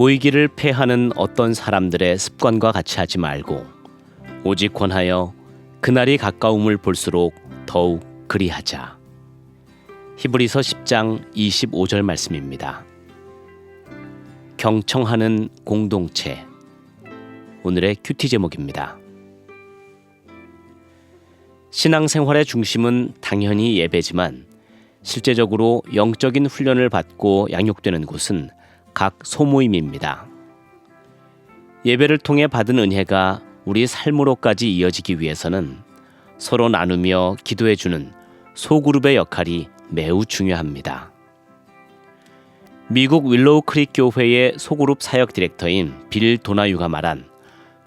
모이기를 패하는 어떤 사람들의 습관과 같이 하지 말고 오직 권하여 그날이 가까움을 볼수록 더욱 그리하자. 히브리서 10장 25절 말씀입니다. 경청하는 공동체 오늘의 큐티 제목입니다. 신앙생활의 중심은 당연히 예배지만 실제적으로 영적인 훈련을 받고 양육되는 곳은 각 소모임입니다. 예배를 통해 받은 은혜가 우리 삶으로까지 이어지기 위해서는 서로 나누며 기도해주는 소그룹의 역할이 매우 중요합니다. 미국 윌로우 크릭 교회의 소그룹 사역 디렉터인 빌 도나유가 말한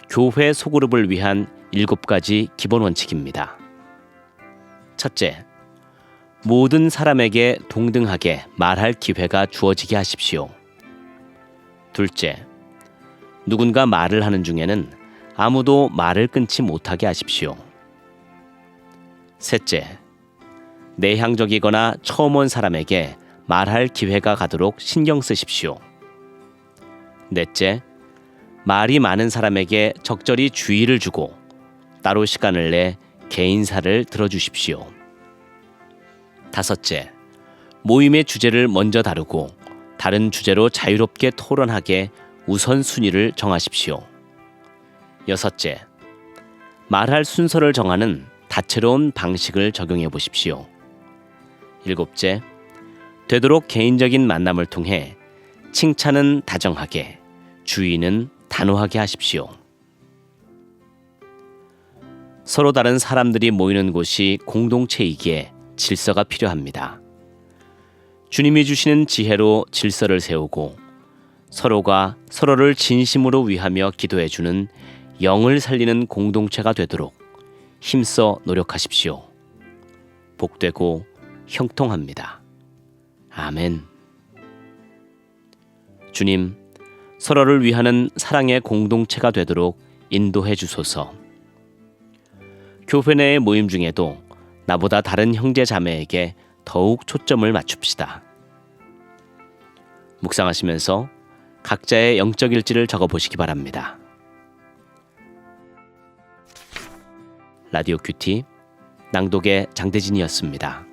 교회 소그룹을 위한 일곱 가지 기본 원칙입니다. 첫째, 모든 사람에게 동등하게 말할 기회가 주어지게 하십시오. 둘째, 누군가 말을 하는 중에는 아무도 말을 끊지 못하게 하십시오. 셋째, 내향적이거나 처음 온 사람에게 말할 기회가 가도록 신경 쓰십시오. 넷째, 말이 많은 사람에게 적절히 주의를 주고 따로 시간을 내 개인사를 들어주십시오. 다섯째, 모임의 주제를 먼저 다루고 다른 주제로 자유롭게 토론하게 우선순위를 정하십시오. 여섯째, 말할 순서를 정하는 다채로운 방식을 적용해 보십시오. 일곱째, 되도록 개인적인 만남을 통해 칭찬은 다정하게, 주의는 단호하게 하십시오. 서로 다른 사람들이 모이는 곳이 공동체이기에 질서가 필요합니다. 주님이 주시는 지혜로 질서를 세우고 서로가 서로를 진심으로 위하며 기도해 주는 영을 살리는 공동체가 되도록 힘써 노력하십시오. 복되고 형통합니다. 아멘. 주님, 서로를 위하는 사랑의 공동체가 되도록 인도해 주소서. 교회 내의 모임 중에도 나보다 다른 형제 자매에게 더욱 초점을 맞춥시다. 묵상하시면서 각자의 영적 일지를 적어 보시기 바랍니다. 라디오 큐티 낭독의 장대진이었습니다.